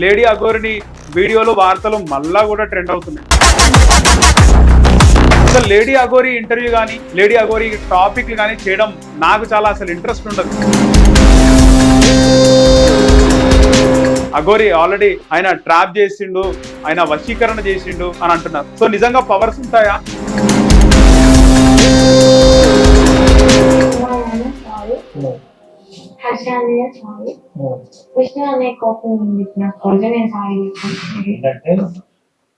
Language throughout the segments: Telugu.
లేడీ అగోరిని వీడియోలు వార్తలు మళ్ళా కూడా ట్రెండ్ అవుతున్నాయి. అసలు లేడీ అగోరి ఇంటర్వ్యూ కానీ లేడీ అగోరి టాపిక్లు కానీ చేయడం నాకు చాలా అసలు ఇంట్రెస్ట్ ఉండదు. అగోరి ఆల్రెడీ ఆయన ట్రాప్ చేసిండు ఆయన వశీకరణ చేసిండు అని అంటున్నారు. సో నిజంగా పవర్స్ ఉంటాయా? హర్ష అన్నయ్య చాలు విష్ణు అనే కోపం ఉంది నాకు రోజు నేను సారీ ఏంటంటే?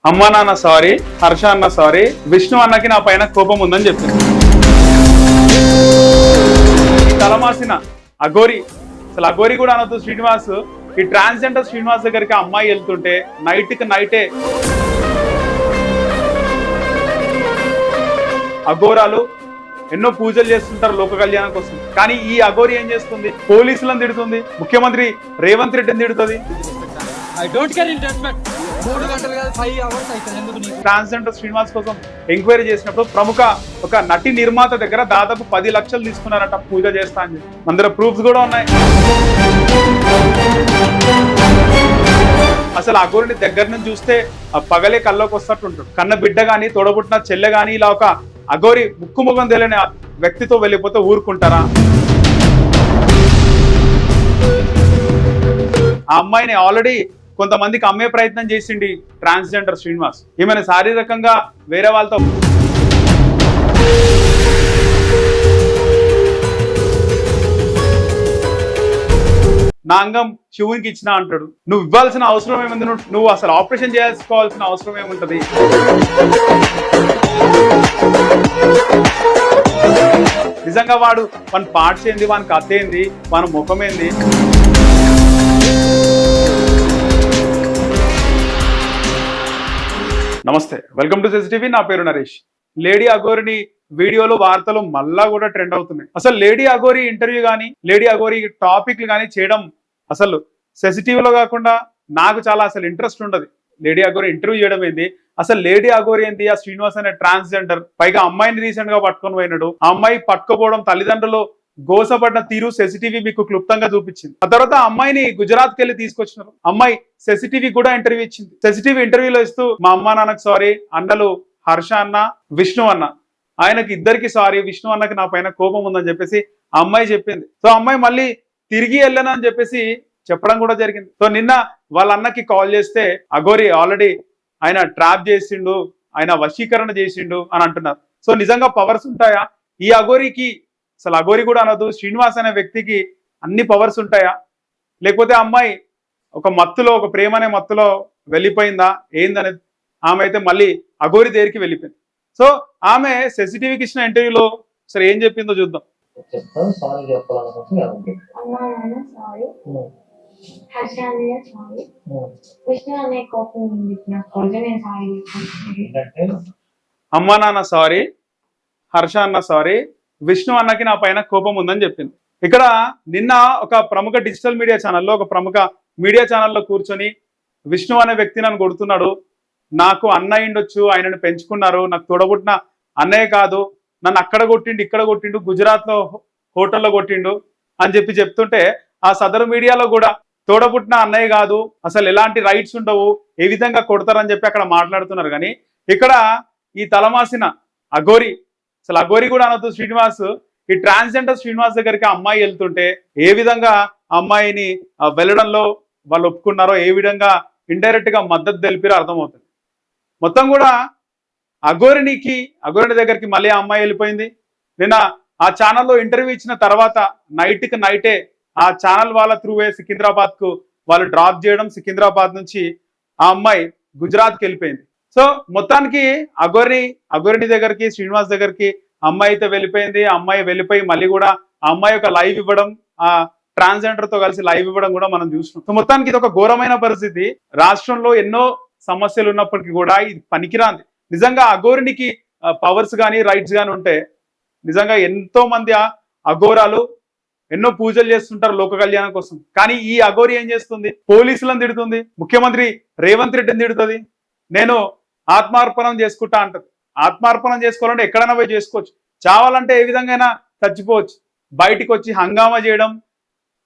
అమ్మ నాన్న సారీ హర్ష అన్న సారీ విష్ణు అన్నకి నా పైన కోపం ఉందని చెప్పింది. ఈ తలమాసిన అఘోరి అసలు అఘోరి కూడా అనొద్దు శ్రీనివాస్. ఈ ట్రాన్స్జెండర్ శ్రీనివాస్ దగ్గరికి అమ్మాయి వెళ్తుంటే నైట్కి నైటే అఘోరాలు ఎన్నో పూజలు చేస్తుంటారు లోక కళ్యాణం కోసం కానీ ఈ అఘోరి ఏం చేస్తుంది? పోలీసులను తిడుతుంది. ముఖ్యమంత్రి రేవంత్ రెడ్డిని తిడుతుంది. ట్రాన్స్జెండర్ శ్రీనివాస్ కోసం ఎంక్వైరీ చేసినప్పుడు ప్రముఖ ఒక నటి నిర్మాత దగ్గర దాదాపు పది లక్షలు తీసుకున్నారట పూజ చేస్తా అని చెప్పి. మన దగ్గర ప్రూఫ్స్ కూడా ఉన్నాయి. అసలు ఆ గోరిని దగ్గర నుంచి చూస్తే ఆ పగలే కల్లోకి వస్తట్టు ఉంటాడు కన్న బిడ్డ గాని తోడబుట్టిన చెల్లె గాని ఇలా ఒక అగోరి ముక్కు ముఖం తెలియని వ్యక్తితో వెళ్ళిపోతే ఊరుకుంటారా? ఆ అమ్మాయిని ఆల్రెడీ కొంతమందికి అమ్మే ప్రయత్నం చేసిండి ట్రాన్స్జెండర్ శ్రీనివాస్. ఈమెను శారీరకంగా వేరే వాళ్ళతో నా అంగం శివునికి ఇచ్చిన అంటాడు. నువ్వు ఇవ్వాల్సిన అవసరం ఏముంది? నువ్వు నువ్వు అసలు ఆపరేషన్ చేసుకోవాల్సిన అవసరం ఏముంటది? నిజంగా వాడు మన పార్ట్స్ ఏంది? వాని కథ ఏంది? మన ముఖం ఏంది? నమస్తే. వెల్కమ్ టు టీవీ నా పేరు నరేష్. లేడీ అగోరిని వీడియోలు వార్తలు మళ్ళా కూడా ట్రెండ్ అవుతున్నాయి. అసలు లేడీ అగోరి ఇంటర్వ్యూ కానీ లేడీ అగోరి టాపిక్లు కానీ చేయడం అసలు సెసిటివ్లో కాకుండా నాకు చాలా అసలు ఇంట్రెస్ట్ ఉండదు. లేడీ అగోరి ఇంటర్వ్యూ చేయడం ఏంది? అసలు లేడీ అగోరి ఆ శ్రీనివాస్ అనే ట్రాన్స్జెండర్. పైగా అమ్మాయిని రీసెంట్గా పట్టుకొని పోయినాడు. ఆ అమ్మాయి పట్టుకోపోవడం తల్లిదండ్రులు గోసపడిన తీరు సెసిటీవీ మీకు క్లుప్తంగా చూపించింది. ఆ తర్వాత అమ్మాయిని గుజరాత్కి వెళ్ళి తీసుకొచ్చినారు. అమ్మాయి సెసిటీవీ కూడా ఇంటర్వ్యూ ఇచ్చింది. సెసిటీవీ ఇంటర్వ్యూలో ఇస్తూ మా అమ్మా నాన్నకు సారీ అన్నలు హర్ష అన్న విష్ణు అన్న ఆయనకి ఇద్దరికి సారీ విష్ణు అన్నకి నా పైన కోపం ఉందని చెప్పేసి అమ్మాయి చెప్పింది. సో అమ్మాయి మళ్ళీ తిరిగి వెళ్ళను అని చెప్పేసి చెప్పడం కూడా జరిగింది. సో నిన్న వాళ్ళ అన్నకి కాల్ చేస్తే అగోరి ఆల్రెడీ ఆయన ట్రాప్ చేసిండు ఆయన వశీకరణ చేసిండు అని అంటున్నారు. సో నిజంగా పవర్స్ ఉంటాయా? ఈ అగోరికి అసలు అగోరి కూడా అనదు శ్రీనివాస్ అనే వ్యక్తికి అన్ని పవర్స్ ఉంటాయా? లేకపోతే అమ్మాయి ఒక మత్తులో ఒక ప్రేమ అనే మత్తులో వెళ్ళిపోయిందా? ఏందనేది? ఆమె అయితే మళ్ళీ అఘోరి దగ్గరికి వెళ్ళిపోయింది. సో ఆమె సెసిటివికి ఇచ్చిన ఇంటర్వ్యూలో సరే ఏం చెప్పిందో చూద్దాం. చెప్తాను సారీ చెప్పాలనుకుంటే అనుకుంటున్నాను అమ్మా నాన్న సారీ హర్ష అన్నయ్య చాలు విష్ణు అనే కోపం ఉంది నాకు. రోజు నేను సారీ ఏంటంటే అమ్మా నాన్న సారీ హర్ష అన్న సారీ విష్ణు అన్నకి నా పైన కోపం ఉందని చెప్పింది. ఇక్కడ నిన్న ఒక ప్రముఖ డిజిటల్ మీడియా ఛానల్లో ఒక ప్రముఖ మీడియా ఛానల్లో కూర్చొని విష్ణు అనే వ్యక్తి నన్ను కొడుతున్నాడు. నాకు అన్న అయిండొచ్చు ఆయనను పెంచుకున్నారు. నాకు తోడబుట్టిన అన్నయ్య కాదు. నన్ను అక్కడ కొట్టిండు ఇక్కడ కొట్టిండు గుజరాత్లో హోటల్లో కొట్టిండు అని చెప్పి చెప్తుంటే ఆ సదరు మీడియాలో కూడా తోడబుట్టిన అన్నయ్య కాదు అసలు ఎలాంటి రైట్స్ ఉండవు ఏ విధంగా కొడతారని చెప్పి అక్కడ మాట్లాడుతున్నారు. కానీ ఇక్కడ ఈ తలమాసిన అఘోరి అసలు అఘోరి కూడా అనొద్దు శ్రీనివాస్. ఈ ట్రాన్స్జెండర్ శ్రీనివాస్ దగ్గరికి అమ్మాయి వెళ్తుంటే ఏ విధంగా అమ్మాయిని వెళ్ళడంలో వాళ్ళు ఒప్పుకున్నారో ఏ విధంగా ఇండైరెక్ట్గా మద్దతు తెలిపిరో అర్థమవుతుంది. మొత్తం కూడా అఘోరినికి అఘోరిని దగ్గరికి మళ్ళీ అమ్మాయి వెళ్ళిపోయింది. నిన్న ఆ ఛానల్లో ఇంటర్వ్యూ ఇచ్చిన తర్వాత నైట్కి నైటే ఆ ఛానల్ వాళ్ళ త్రూవే సికింద్రాబాద్కు వాళ్ళు డ్రాప్ చేయడం సికింద్రాబాద్ నుంచి ఆ అమ్మాయి గుజరాత్కి వెళ్ళిపోయింది. సో మొత్తానికి అగోరిని అగోరిని దగ్గరికి శ్రీనివాస్ దగ్గరికి అమ్మాయి అయితే వెళ్ళిపోయింది. ఆ అమ్మాయి వెళ్ళిపోయి మళ్ళీ కూడా ఆ అమ్మాయి యొక్క లైవ్ ఇవ్వడం ఆ ట్రాన్స్జెండర్తో కలిసి లైవ్ ఇవ్వడం కూడా మనం చూసినాం సో మొత్తానికి ఇది ఒక ఘోరమైన పరిస్థితి. రాష్ట్రంలో ఎన్నో సమస్యలు ఉన్నప్పటికీ కూడా ఇది పనికిరాంది. నిజంగా అఘోరునికి పవర్స్ కానీ రైట్స్ కానీ ఉంటే నిజంగా ఎంతో మంది అఘోరాలు ఎన్నో పూజలు చేస్తుంటారు లోక కళ్యాణం కోసం. కానీ ఈ అఘోరి ఏం చేస్తుంది? పోలీసులను తిడుతుంది. ముఖ్యమంత్రి రేవంత్ రెడ్డిని తిడుతుంది. నేను ఆత్మార్పణం చేసుకుంటా అంటది. ఆత్మార్పణం చేసుకోవాలంటే ఎక్కడైనా పోయి చేసుకోవచ్చు. చావాలంటే ఏ విధంగా చచ్చిపోవచ్చు. బయటికి వచ్చి హంగామా చేయడం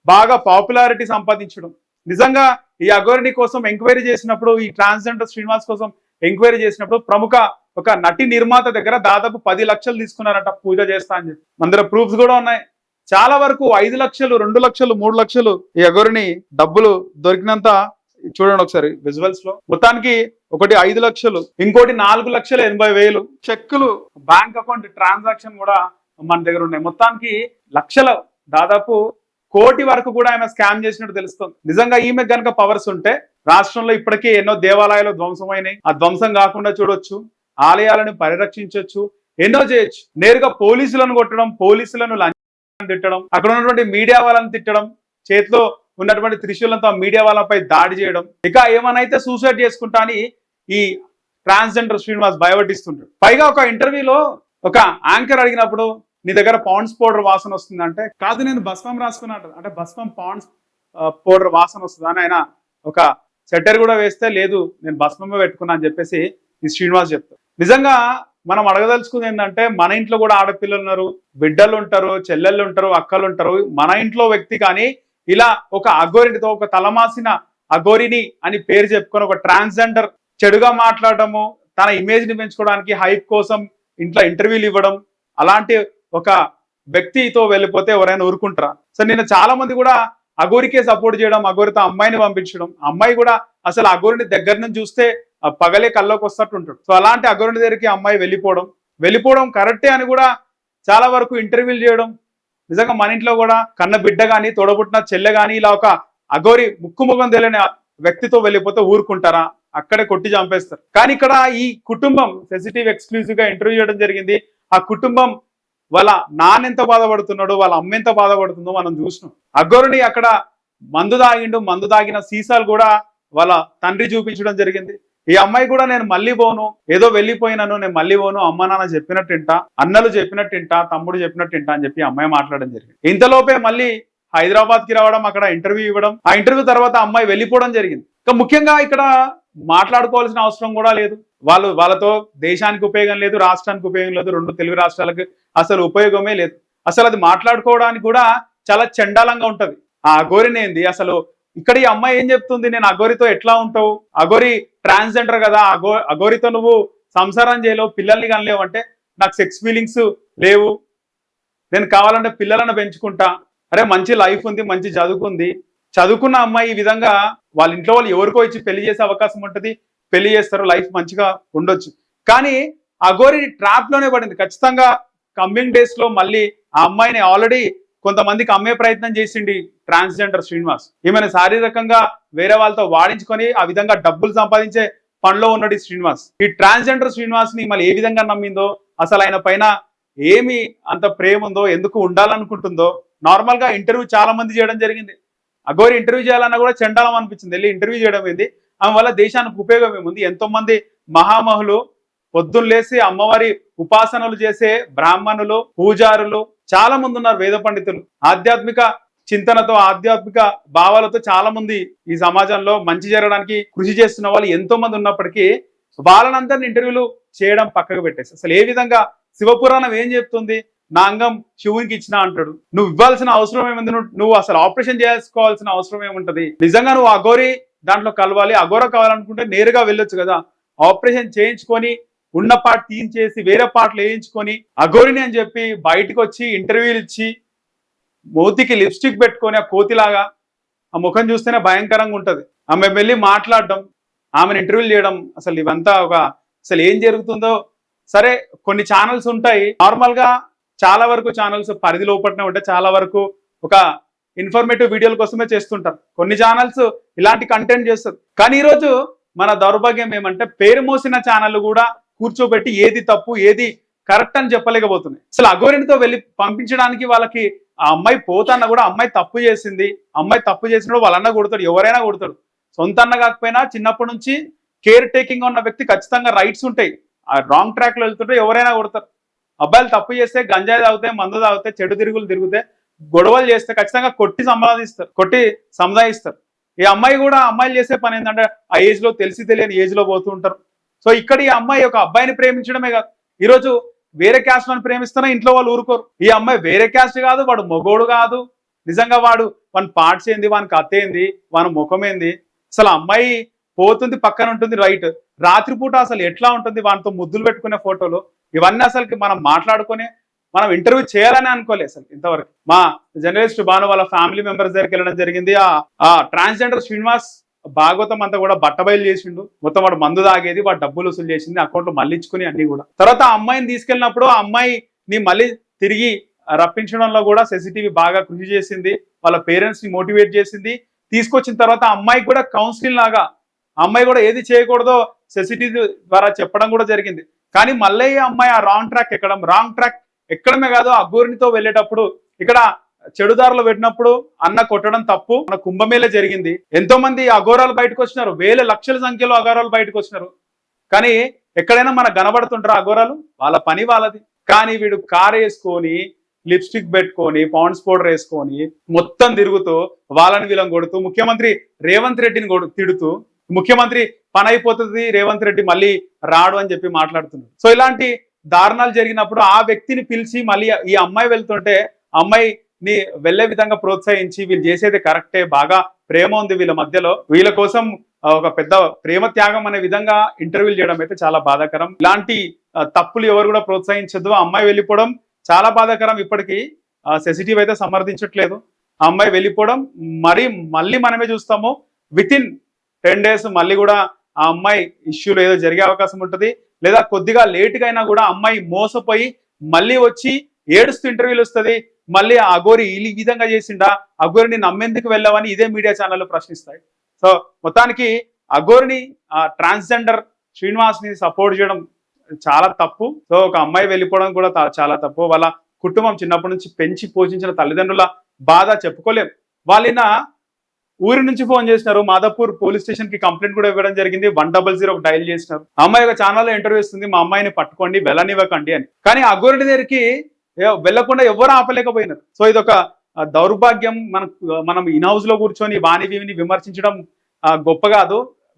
బాగా పాపులారిటీ సంపాదించడం. నిజంగా ఈ అఘోరిని కోసం ఎంక్వైరీ చేసినప్పుడు ఈ ట్రాన్స్జెండర్ శ్రీనివాస్ కోసం ఎంక్వైరీ చేసినప్పుడు ప్రముఖ ఒక నటి నిర్మాత దగ్గర దాదాపు పది లక్షలు తీసుకున్నారట పూజ చేస్తా అని చెప్పి. మన దగ్గర ప్రూఫ్స్ కూడా ఉన్నాయి. చాలా వరకు ఐదు లక్షలు రెండు లక్షలు మూడు లక్షలు ఈ డబ్బులు దొరికినంత చూడండి ఒకసారి విజువల్స్లో. మొత్తానికి ఒకటి ఐదు లక్షలు ఇంకోటి నాలుగు లక్షల ఎనభై వేలు. చెక్కులు బ్యాంక్ అకౌంట్ ట్రాన్సాక్షన్ కూడా మన దగ్గర ఉన్నాయి. మొత్తానికి లక్షల దాదాపు కోటి వరకు కూడా ఆమె స్కామ్ చేసినట్టు తెలుస్తుంది. నిజంగా ఈమె గనక పవర్స్ ఉంటే రాష్ట్రంలో ఇప్పటికే ఎన్నో దేవాలయాలు ధ్వంసమైనాయి. ఆ ధ్వంసం కాకుండా చూడొచ్చు ఆలయాలను పరిరక్షించవచ్చు ఎన్నో చేయొచ్చు. నేరుగా పోలీసులను కొట్టడం పోలీసులను తిట్టడం అక్కడ ఉన్నటువంటి మీడియా వాళ్ళని తిట్టడం చేతిలో ఉన్నటువంటి త్రిశూలంతో మీడియా వాళ్ళపై దాడి చేయడం. ఇక ఏమనైతే సూసైడ్ చేసుకుంటా అని ఈ ట్రాన్స్జెండర్ శ్రీనివాస్ భయపట్టిస్తుంటాడు. పైగా ఒక ఇంటర్వ్యూలో ఒక యాంకర్ అడిగినప్పుడు నీ దగ్గర పాండ్స్ పౌడర్ వాసన వస్తుందంటే కాదు నేను భస్మం రాసుకున్నాను అంటే. భస్మం పాండ్స్ పౌడర్ వాసన వస్తుంది? అని ఆయన ఒక సెటర్ కూడా వేస్తే లేదు నేను భస్మమే పెట్టుకున్నా అని చెప్పేసి ఈ శ్రీనివాస్ చెప్తాడు. నిజంగా మనం అడగదలుచుకుంది ఏంటంటే మన ఇంట్లో కూడా ఆడపిల్లలు ఉన్నారు బిడ్డలు ఉంటారు చెల్లెళ్ళు ఉంటారు అక్కలు ఉంటారు. మన ఇంట్లో వ్యక్తి కానీ ఇలా ఒక అఘోరితో ఒక తలమాసిన అఘోరిని అని పేరు చెప్పుకొని ఒక ట్రాన్స్జెండర్ చెడుగా మాట్లాడటము తన ఇమేజ్ని పెంచుకోవడానికి హైప్ కోసం ఇంట్లో ఇంటర్వ్యూలు ఇవ్వడం అలాంటి ఒక వ్యక్తితో వెళ్ళిపోతే ఎవరైనా ఊరుకుంటారా? సో నేను చాలా మంది కూడా అఘోరికే సపోర్ట్ చేయడం అఘోరితో అమ్మాయిని పంపించడం అమ్మాయి కూడా అసలు అఘోరిని దగ్గర నుంచి చూస్తే ఆ పగలే కల్లోకి వస్తట్టు ఉంటాడు. సో అలాంటి అఘోరుని దగ్గరికి అమ్మాయి వెళ్ళిపోవడం. వెళ్ళిపోవడం కరెక్టే అని కూడా చాలా వరకు ఇంటర్వ్యూలు చేయడం. నిజంగా మన ఇంట్లో కూడా కన్న బిడ్డ కానీ తోడబుట్టిన చెల్లె కానీ ఇలా ఒక అఘోరి ముక్కు ముఖం తెలియని వ్యక్తితో వెళ్ళిపోతే ఊరుకుంటారా? అక్కడే కొట్టి చంపేస్తారు. కానీ ఇక్కడ ఈ కుటుంబం సెన్సిటివ్ ఎక్స్క్లూజివ్గా ఇంటర్వ్యూ చేయడం జరిగింది. ఆ కుటుంబం వాళ్ళ నాన్న ఎంత బాధపడుతున్నాడో వాళ్ళ అమ్మ ఎంత బాధపడుతుందో మనం చూసినాం అఘోరుని అక్కడ మందు తాగిండు మందు తాగిన సీసాలు కూడా వాళ్ళ తండ్రి చూపించడం జరిగింది. ఈ అమ్మాయి కూడా నేను మళ్ళీ పోను ఏదో వెళ్ళిపోయినాను నేను మళ్ళీ పోను అమ్మ నాన్న చెప్పినట్టు ఇంటా అన్నలు చెప్పినట్టు ఇంటా తమ్ముడు చెప్పినట్టు ఇంటా అని చెప్పి అమ్మాయి మాట్లాడడం జరిగింది. ఇంతలోపే మళ్ళీ హైదరాబాద్కి రావడం అక్కడ ఇంటర్వ్యూ ఇవ్వడం ఆ ఇంటర్వ్యూ తర్వాత అమ్మాయి వెళ్ళిపోవడం జరిగింది. ఇంకా ముఖ్యంగా ఇక్కడ మాట్లాడుకోవాల్సిన అవసరం కూడా లేదు. వాళ్ళు వాళ్ళతో దేశానికి ఉపయోగం లేదు రాష్ట్రానికి ఉపయోగం లేదు రెండు తెలుగు రాష్ట్రాలకు అసలు ఉపయోగమే లేదు. అసలు అది మాట్లాడుకోవడానికి కూడా చాలా చండాలంగా ఉంటది. ఆ గోరినేంది అసలు ఇక్కడ ఈ అమ్మాయి ఏం చెప్తుంది? నేను అఘోరితో ఎట్లా ఉంటావు? అఘోరి ట్రాన్స్జెండర్ కదా అఘో అఘోరితో నువ్వు సంసారం చేయలేవు పిల్లల్ని కనలేవు అంటే నాకు సెక్స్ ఫీలింగ్స్ లేవు. నేను కావాలంటే పిల్లలను పెంచుకుంటా. అరే మంచి లైఫ్ ఉంది మంచి చదువుకుంది చదువుకున్న అమ్మాయి ఈ విధంగా వాళ్ళ ఇంట్లో వాళ్ళు ఎవరికో ఇచ్చి పెళ్ళి చేసే అవకాశం ఉంటుంది. పెళ్ళి చేస్తారు లైఫ్ మంచిగా ఉండొచ్చు. కానీ అఘోరి ట్రాప్లోనే పడింది. ఖచ్చితంగా కమ్మింగ్ డేస్లో మళ్ళీ ఆ అమ్మాయిని ఆల్రెడీ కొంతమందికి అమ్మే ప్రయత్నం చేసిండి ట్రాన్స్జెండర్ శ్రీనివాస్. ఈమెను శారీరకంగా వేరే వాళ్ళతో వాడించుకొని ఆ విధంగా డబ్బులు సంపాదించే పనిలో ఉన్నాడు శ్రీనివాస్. ఈ ట్రాన్స్జెండర్ శ్రీనివాస్ని మళ్ళీ ఏ విధంగా నమ్మిందో అసలు ఆయన పైన ఏమి అంత ప్రేమ ఉందో ఎందుకు ఉండాలనుకుంటుందో నార్మల్గా ఇంటర్వ్యూ చాలా మంది చేయడం జరిగింది. అగోరి ఇంటర్వ్యూ చేయాలన్నా కూడా చండాలం అనిపించింది. వెళ్ళి ఇంటర్వ్యూ చేయడం ఏంది? ఆమె వల్ల దేశానికి ఉపయోగం ఏముంది? ఎంతో మంది మహామహులు పొద్దున్న లేసి అమ్మవారి ఉపాసనలు చేసే బ్రాహ్మణులు పూజారులు చాలా మంది ఉన్నారు వేద పండితులు. ఆధ్యాత్మిక చింతనతో ఆధ్యాత్మిక భావాలతో చాలా మంది ఈ సమాజంలో మంచి జరగడానికి కృషి చేస్తున్న వాళ్ళు ఎంతో మంది ఉన్నప్పటికీ వాళ్ళనందరిని ఇంటర్వ్యూలు చేయడం పక్కకు పెట్టేసి అసలు ఏ విధంగా శివపురాణం ఏం చెప్తుంది? నా అంగం శివునికి ఇచ్చిన అంటాడు. నువ్వు ఇవ్వాల్సిన అవసరం ఏముంది? నువ్వు- అసలు ఆపరేషన్ చేసుకోవాల్సిన అవసరం ఏముంటది? నిజంగా నువ్వు అఘోరి దాంట్లో కలవాలి అఘోర కావాలనుకుంటే నేరుగా వెళ్ళొచ్చు కదా. ఆపరేషన్ చేయించుకొని ఉన్న పార్ట్ తీయించేసి వేరే పాటలు వేయించుకొని అఘోరిని అని చెప్పి బయటకు వచ్చి ఇంటర్వ్యూలు ఇచ్చి మోతికి లిప్స్టిక్ పెట్టుకొని ఆ కోతిలాగా ఆ ముఖం చూస్తేనే భయంకరంగా ఉంటుంది. ఆమె వెళ్ళి మాట్లాడడం ఆమెను ఇంటర్వ్యూలు చేయడం అసలు ఇవంతా ఒక అసలు ఏం జరుగుతుందో. సరే కొన్ని ఛానల్స్ ఉంటాయి. నార్మల్గా చాలా వరకు ఛానల్స్ పరిధి లోపలనే ఉంటాయి చాలా వరకు ఒక ఇన్ఫర్మేటివ్ వీడియోల కోసమే చేస్తుంటారు. కొన్ని ఛానల్స్ ఇలాంటి కంటెంట్ చేస్తారు. కానీ ఈరోజు మన దౌర్భాగ్యం ఏమంటే పేరు మోసిన ఛానల్ కూడా కూర్చోబెట్టి ఏది తప్పు ఏది కరెక్ట్ అని చెప్పలేకపోతున్నాయి. అసలు అఘోరినితో వెళ్ళి పంపించడానికి వాళ్ళకి ఆ అమ్మాయి పోతన్న కూడా అమ్మాయి తప్పు చేసింది. అమ్మాయి తప్పు చేసినప్పుడు వాళ్ళన్న కొడతాడు ఎవరైనా కొడతాడు. సొంత అన్న కాకపోయినా చిన్నప్పటి నుంచి కేర్ టేకింగ్ ఉన్న వ్యక్తి ఖచ్చితంగా రైట్స్ ఉంటాయి. ఆ రాంగ్ ట్రాక్లో వెళ్తుంటే ఎవరైనా కొడతారు. అబ్బాయిలు తప్పు చేస్తే గంజాయి తాగుతాయి మందు తాగుతాయి చెడు తిరుగులు తిరుగుతాయి గొడవలు చేస్తే ఖచ్చితంగా కొట్టి సంపాదిస్తారు కొట్టి సంపాదిస్తారు ఈ అమ్మాయి కూడా అమ్మాయిలు చేసే పని ఏంటంటే ఆ ఏజ్లో తెలిసి తెలియని ఏజ్లో పోతూ ఉంటారు. సో ఇక్కడ ఈ అమ్మాయి ఒక అబ్బాయిని ప్రేమించడమే కాదు. ఈరోజు వేరే క్యాస్ట్ వాళ్ళని ప్రేమిస్తున్నా ఇంట్లో వాళ్ళు ఊరుకోరు. ఈ అమ్మాయి వేరే క్యాస్ట్ కాదు వాడు మొగోడు కాదు. నిజంగా వాడు వాని పార్ట్స్ ఏంది వానికి అత్త ఏంది వాని ముఖం ఏంది? అసలు ఆ అమ్మాయి పోతుంది పక్కన ఉంటుంది రైట్ రాత్రిపూట అసలు ఎట్లా ఉంటుంది వానితో ముద్దులు పెట్టుకునే ఫోటోలు? ఇవన్నీ అసలు మనం మాట్లాడుకొని మనం ఇంటర్వ్యూ చేయాలని అనుకోలే అసలు ఇంతవరకు. మా జర్నలిస్ట్ భాను వాళ్ళ ఫ్యామిలీ మెంబర్స్ దగ్గరికి వెళ్ళడం జరిగింది. ఆ ట్రాన్స్జెండర్ శ్రీనివాస్ భాగవతం అంతా కూడా బట్టబయలు చేసిండు. మొత్తం వాడు మందు తాగేది వాడు డబ్బులు వసూలు చేసింది అకౌంట్లో మళ్ళించుకుని అన్ని కూడా. తర్వాత ఆ అమ్మాయిని తీసుకెళ్ళినప్పుడు ఆ అమ్మాయిని మళ్ళీ తిరిగి రప్పించడంలో కూడా సెసిటీవీ బాగా కృషి చేసింది. వాళ్ళ పేరెంట్స్ని మోటివేట్ చేసింది. తీసుకొచ్చిన తర్వాత అమ్మాయికి కూడా కౌన్సిలింగ్ లాగా అమ్మాయి కూడా ఏది చేయకూడదో సెసిటీవీ ద్వారా చెప్పడం కూడా జరిగింది. కానీ మళ్ళీ అమ్మాయి ఆ రాంగ్ ట్రాక్ ఎక్కడం రాంగ్ ట్రాక్ ఎక్కడమే కాదు అబ్బూరినితో వెళ్ళేటప్పుడు ఇక్కడ చెడుదారులు పెట్టినప్పుడు అన్న కొట్టడం తప్పు. మన కుంభమేళ జరిగింది. ఎంతో మంది అఘోరాలు బయటకు వచ్చినారు. వేల లక్షల సంఖ్యలో అఘోరాలు బయటకు వచ్చినారు. కానీ ఎక్కడైనా మనకు కనబడుతుంటారు అఘోరాలు? వాళ్ళ పని వాళ్ళది. కానీ వీడు కారు వేసుకొని లిప్స్టిక్ పెట్టుకొని పౌండ్స్ పౌడర్ వేసుకొని మొత్తం తిరుగుతూ వాళ్ళని వీళ్ళని కొడుతూ ముఖ్యమంత్రి రేవంత్ రెడ్డిని కొడు తిడుతూ ముఖ్యమంత్రి పని అయిపోతుంది రేవంత్ రెడ్డి మళ్ళీ రాడు అని చెప్పి మాట్లాడుతున్నారు. సో ఇలాంటి దారుణాలు జరిగినప్పుడు ఆ వ్యక్తిని పిలిచి మళ్ళీ ఈ అమ్మాయి వెళ్తుంటే అమ్మాయి ని వెళ్ళే విధంగా ప్రోత్సహించి వీళ్ళు చేసేది కరెక్టే బాగా ప్రేమ ఉంది వీళ్ళ మధ్యలో. వీళ్ళ కోసం ఒక పెద్ద ప్రేమ త్యాగం అనే విధంగా ఇంటర్వ్యూలు చేయడం అయితే చాలా బాధాకరం. ఇలాంటి తప్పులు ఎవరు కూడా ప్రోత్సహించదు. ఆ అమ్మాయి వెళ్ళిపోవడం చాలా బాధాకరం. ఇప్పటికీ సెసిటివ్ అయితే సమర్థించట్లేదు. ఆ అమ్మాయి వెళ్ళిపోవడం మరి మళ్ళీ మనమే చూస్తాము. విత్ ఇన్ టెన్ డేస్ మళ్ళీ కూడా ఆ అమ్మాయి ఇష్యూలు ఏదో జరిగే అవకాశం ఉంటుంది. లేదా కొద్దిగా లేట్గా అయినా కూడా అమ్మాయి మోసపోయి మళ్ళీ వచ్చి ఏడుస్తూ ఇంటర్వ్యూలు వస్తుంది. మళ్ళీ ఆ అఘోరి ఈ విధంగా చేసిండా? అఘోరిని నమ్మేందుకు వెళ్ళావని ఇదే మీడియా ఛానళ్ళు ప్రశ్నిస్తాయి. సో మొత్తానికి అఘోరిని ట్రాన్స్జెండర్ శ్రీనివాస్ని సపోర్ట్ చేయడం చాలా తప్పు. సో ఒక అమ్మాయి వెళ్ళిపోవడం కూడా చాలా తప్పు. వాళ్ళ కుటుంబం చిన్నప్పటి నుంచి పెంచి పోషించిన తల్లిదండ్రుల బాధ చెప్పుకోలేం. వాళ్ళిన ఊరి నుంచి ఫోన్ చేసినారు. మాదాపూర్ పోలీస్ స్టేషన్కి కంప్లైంట్ కూడా ఇవ్వడం జరిగింది. వన్ డబల్ జీరో డైల్ చేసినారు. అమ్మాయి ఒక ఛానల్లో ఇంటర్వ్యూ ఇస్తుంది. మా అమ్మాయిని పట్టుకోండి వెళ్ళనివ్వకండి అని. కానీ అఘోరుడి దగ్గరికి వెళ్ళకుండా వెళ్ళకుండా ఎవరు ఆపలేకపోయినారు. సో ఇది ఒక దౌర్భాగ్యం మన మనం ఇన్ హౌస్లో కూర్చొని వాణి విమర్శించడం గొప్ప కాదు.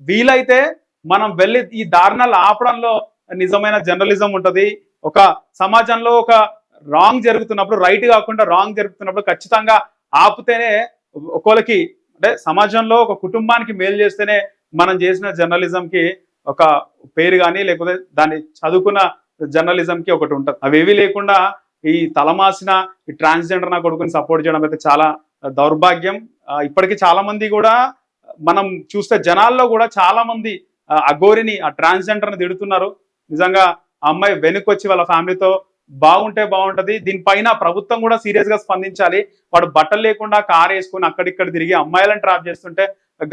వీలైతే మనం వెళ్ళి ఈ దారుణాలు ఆపడంలో నిజమైన జర్నలిజం ఉంటుంది. ఒక సమాజంలో ఒక రాంగ్ జరుగుతున్నప్పుడు రైట్ కాకుండా రాంగ్ జరుగుతున్నప్పుడు ఖచ్చితంగా ఆపితేనే ఒకళ్ళకి అంటే సమాజంలో ఒక కుటుంబానికి మేలు చేస్తేనే మనం చేసిన జర్నలిజంకి ఒక పేరు కానీ లేకపోతే దాన్ని చదువుకున్న జర్నలిజంకి ఒకటి ఉంటుంది. అవేవి లేకుండా ఈ తలమాసిన ఈ ట్రాన్స్జెండర్ నా కొడుకుని సపోర్ట్ చేయడం అయితే చాలా దౌర్భాగ్యం. ఇప్పటికీ చాలా మంది కూడా మనం చూస్తే జనాల్లో కూడా చాలా మంది అఘోరిని ఆ ట్రాన్స్జెండర్ని తిడుతున్నారు. నిజంగా ఆ అమ్మాయి వెనుకొచ్చి వాళ్ళ ఫ్యామిలీతో బాగుంటే బాగుంటది. దీనిపైన ప్రభుత్వం కూడా సీరియస్గా స్పందించాలి. వాడు బట్టలు లేకుండా కార్ వేసుకుని అక్కడిక్కడ తిరిగి అమ్మాయిలను ట్రాప్ చేస్తుంటే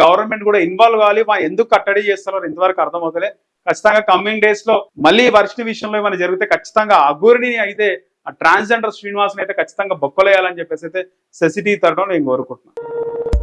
గవర్నమెంట్ కూడా ఇన్వాల్వ్ కావాలి. మా ఎందుకు కట్టడి చేస్తారో ఇంతవరకు అర్థమవుతలే. ఖచ్చితంగా కమింగ్ డేస్లో మళ్ళీ వర్షి విషయంలో ఏమైనా జరిగితే ఖచ్చితంగా అఘోరిని అయితే ఆ ట్రాన్స్జెండర్ శ్రీనివాస్ని అయితే ఖచ్చితంగా బొక్కలేయాలని చెప్పేసి అయితే సెసిటీ తరడం నేను కోరుకుంటున్నాను.